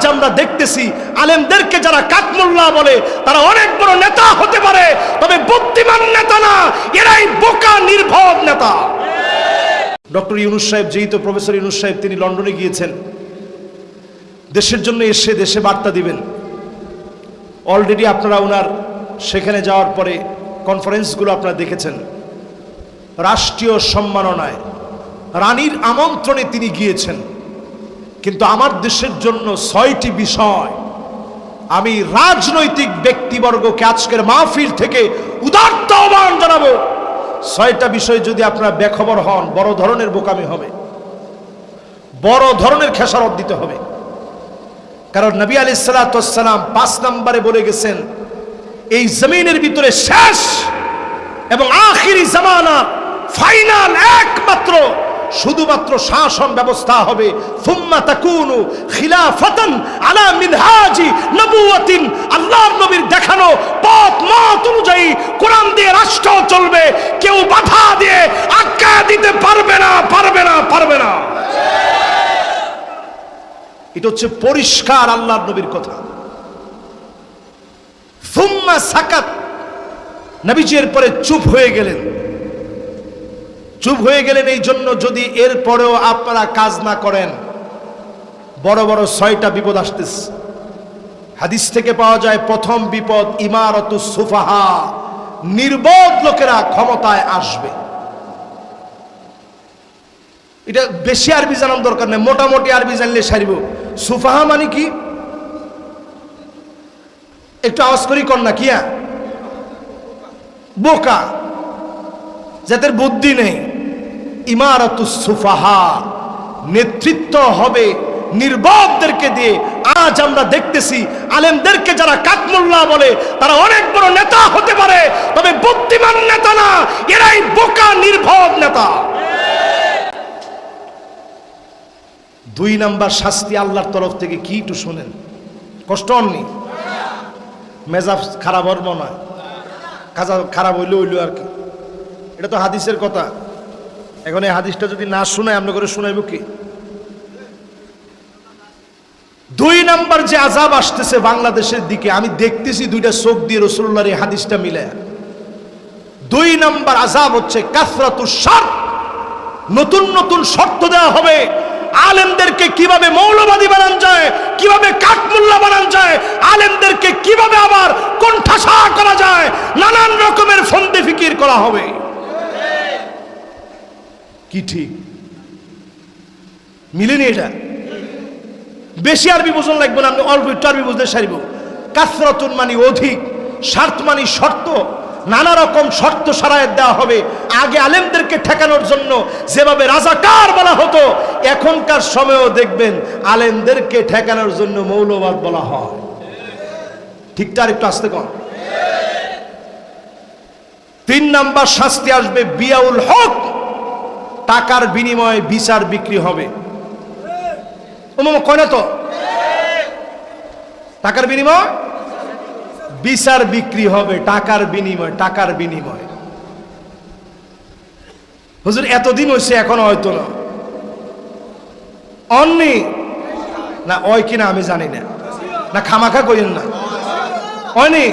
আজ আমরা দেখতেছি আলেমদেরকে যারা কাকমুল্লাহ বলে, তারা অনেক বড় নেতা হতে পারে, তবে বুদ্ধিমান নেতা না, এরাই বোকা নির্ভর নেতা। ডক্টর ইউনুস সাহেব যেহেতু প্রফেসর ইউনুস সাহেব, তিনি লন্ডনে গিয়েছেন। দেশের জন্য এসে দেশে বার্তা দিবেন। অলরেডি আপনারা ওনার সেখানে যাওয়ার পরে কনফারেন্সগুলো আপনারা দেখেছেন। রাষ্ট্রীয় সম্মাননায় রানীর আমন্ত্রণে তিনি গিয়েছেন। কিন্তু আমার দেশের জন্য ছয়টি বিষয়। আমি রাজনৈতিক ব্যক্তিবর্গকে আজকের মাহফিল থেকে উদার্ত আহ্বান জানাব। ছয়টা বিষয় যদি আপনারা বেখবর হন, বড় ধরনের বোকামি হবে। বড় ধরনের খেসারত দিতে হবে। কারণ নবী আলি সালাতাম পাঁচ নম্বরে বলে গেছেন, এই জমিনের ভিতরে শেষ এবং আখিরি জামানা, ফাইনাল একমাত্র শুধুমাত্র শাসন ব্যবস্থা হবে। ফুম্মা তাকুনু খিলাফাতান আলা মিনহাজি নবুওয়াতিন। আল্লাহর নবীর দেখানো পথ, মত অনুযায়ী কোরআন দিয়ে রাষ্ট্র চলবে। কেউ বাধা দিয়ে আজ্ঞা দিতে পারবে না পারবে না পারবে না। এটা হচ্ছে পরিষ্কার আল্লাহর নবীর কথা। ফুম্মা সাকাত নবীজি এর পরে চুপ হয়ে গেলেন। চুপ হয়ে গেলেন এই জন্য যদি এর পরেও আপনারা কাজ না করেন, বড় বড় ছয়টা বিপদ আসতেছে। হাদিস থেকে পাওয়া যায় প্রথম বিপদ ইমারত সুফাহা, নির্বোধ লোকেরা ক্ষমতায় আসবে। এটা বেশি আরবি জানার দরকার নেই, মোটামুটি আরবি জানলে সারিব। সুফাহা মানে কি? একটু আওয়াজ করি কর না কিয়া বোকা, যাদের বুদ্ধি নেই। ইমারত সুফাহা। নেতৃত্ব হবে নির্বাকদেরকে দিয়ে। আজ আমরা দেখতেছি আলেমদেরকে যারা কাকমুল্লাহ বলে, তারা অনেক বড় নেতা হতে পারে, তবে বুদ্ধিমান নেতা না, এরাই বোকা নির্ভর নেতা। দুই নাম্বার শাস্তি আল্লাহর তরফ থেকে কি একটু শোনেন। কষ্ট হননি? মেজাজ খারাপ হরম নয় খারাপ হইলে হইল আর কি। এটা তো হাদিসের কথা। এখন এই হাদিসটা যদি না শোনায়, আমরা করে শোনাইব কি? দুই নাম্বার যে আজাব আসতেছে বাংলাদেশের দিকে, আমি দেখতেছি দুইটা চোখ দিয়ে রসুল্লাহর এই হাদিসটা মিলে দুই নাম্বার আজাব হচ্ছে কাসরাতুর শর্ত। নতুন নতুন শর্ত দেওয়া হবে। আলেমদেরকে কীভাবে মৌলবাদী বানান যায়, কীভাবে কাঠমুল্লা বানান যায়, আলেমদেরকে কীভাবে আবার কণ্ঠাসা করা যায়, নানান রকমের ফন্দে ফিকির করা হবে। কি ঠিক? মিলেনি এটা? বেশি আরবি বোঝন লাগবে না, আপনি অল্প একটু আরবি বুঝতে সারিব। কাসরতুন মানে অধিক স্বার্থ মানে শর্ত, নানা রকম শর্ত সারায়ত দেওয়া হবে। আগে আলেমদেরকে ঠেকানোর জন্য যেভাবে রাজাকার বলা হতো, এখনকার সময়েও দেখবেন আলেমদেরকে ঠেকানোর জন্য মৌলবাদ বলা হয়। ঠিকটা আর একটু আসতে কম তিন নাম্বার শাস্তি আসবে বিয়াউল হক। টাকার বিনিময়ে বিচার বিক্রি হবে। কয় না তো? টাকার বিনিময়? বিচার বিক্রি হবে, টাকার বিনিময় টাকার বিনিময়। হুজুর, এতদিন হয়েছে এখনও হয়তো না। অন্নি না ওই কিনা আমি জানি না। না, খামাখা কইেন না। হয়নি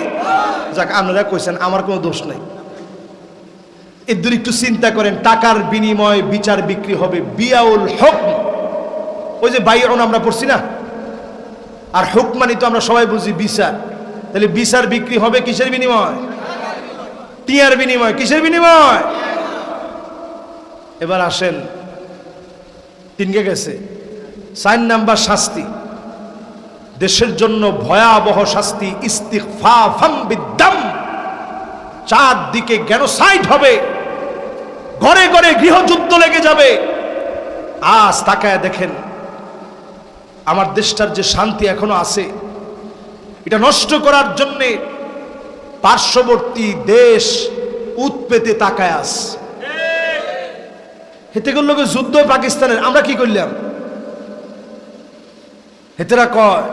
যাক, আপনারা কইছেন, আমার কোনো দোষ নেই। এদের একটু চিন্তা করেন, টাকার বিনিময়ে বিচার বিক্রি হবে। বিয়াউল হক ওই যে বাইরন আমরা পড়ছি না? আর হুক মানি তো আমরা সবাই বুঝি বিচার। তাহলে বিচার বিক্রি হবে কিসের বিনিময়? টিয়ার বিনিময়। কিসের বিনিময়? এবার আসেন। তিনকে গেছে। সাইন নাম্বার শাস্তি। দেশের জন্য ভয়াবহ শাস্তি ইস্তিফা বিদ্যাম চারদিকে জ্ঞানোসাইড হবে। ঘরে ঘরে গৃহযুদ্ধ লেগে যাবে। আজ তাকায় দেখেন, আমার দেশটার যে শান্তি এখনও আছে, এটা নষ্ট করার জন্যে পার্শ্ববর্তী দেশ উৎপেতে তাকায় আস। হেতে করল যুদ্ধ পাকিস্তানের, আমরা কি করলাম? হেতেরা কয়,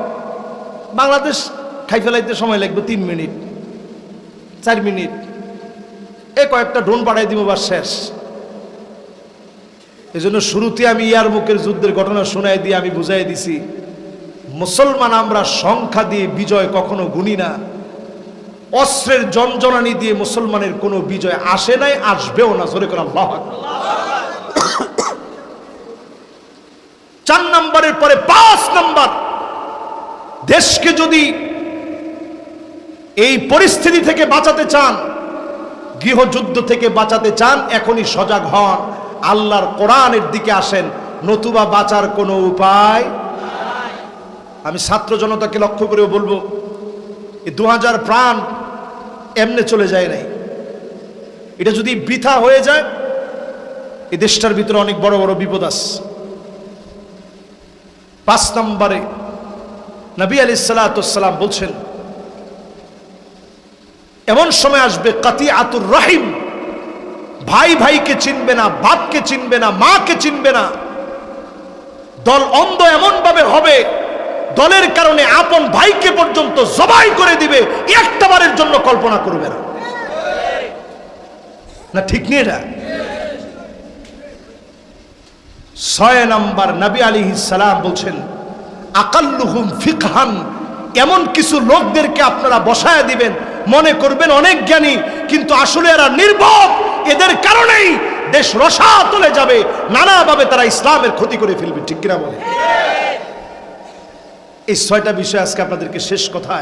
বাংলাদেশ খাই ফেলাইতে সময় লাগবে তিন মিনিট, চার মিনিট। এ কয়েকটা ড্রোন পাঠাই দিব বা শেষ। এই জন্য শুরুতে আমি ইয়ার মুখের যুদ্ধের ঘটনা শোনাই দিয়ে আমি বুঝাই দিছি, মুসলমান আমরা সংখ্যা দিয়ে বিজয় কখনো গুনি না। অস্ত্রের জঞ্জনানি দিয়ে মুসলমানের কোনো বিজয় আসে নাই, আসবেও না, জোরে করে আল্লাহ চার নম্বরের পরে পাঁচ নম্বর, দেশকে যদি এই পরিস্থিতি থেকে বাঁচাতে চান গৃহযুদ্ধ থেকে বাঁচাতে চান, এখনই সজাগ হন। আল্লাহর কোরআনের দিকে আসেন। নতুবা বাঁচার কোনো উপায়? আমি ছাত্র জনতাকে লক্ষ্য করেও বলব দু হাজার প্রাণ এমনে চলে যায় নাই। এটা যদি বৃথা হয়ে যায়, এই দেশটার ভিতরে অনেক বড় বড় বিপদ আছে। পাঁচ নম্বরে নবী আলি সালাতাম বলছেন এমন সময় আসবে কাতি আতুর রাহিম, ভাই ভাইকে চিনবে না, বাপকে চিনবে না, মাকে চিনবে না। দল অন্ধ এমন ভাবে হবে, দলের কারণে আপন ভাইকে পর্যন্ত জবাই করে দিবে একটা বারের জন্য কল্পনা করবে না। না ঠিক নিয়ে এটা? ছয় নম্বর নবী আলী সালাম বলছেন, আকাল্লুহুম ফিকহান, এমন কিছু লোকদেরকে আপনারা বসায় দিবেন মনে করবেন অনেক জ্ঞানী, কিন্তু আসলে এরা নির্ভর এদের কারণেই দেশ রসা তুলে যাবে, নানাভাবে তারা ইসলামের ক্ষতি করে ফেলবে, ঠিক কিনা বলে এই ছয়টা বিষয় আজকে আপনাদেরকে শেষ কথা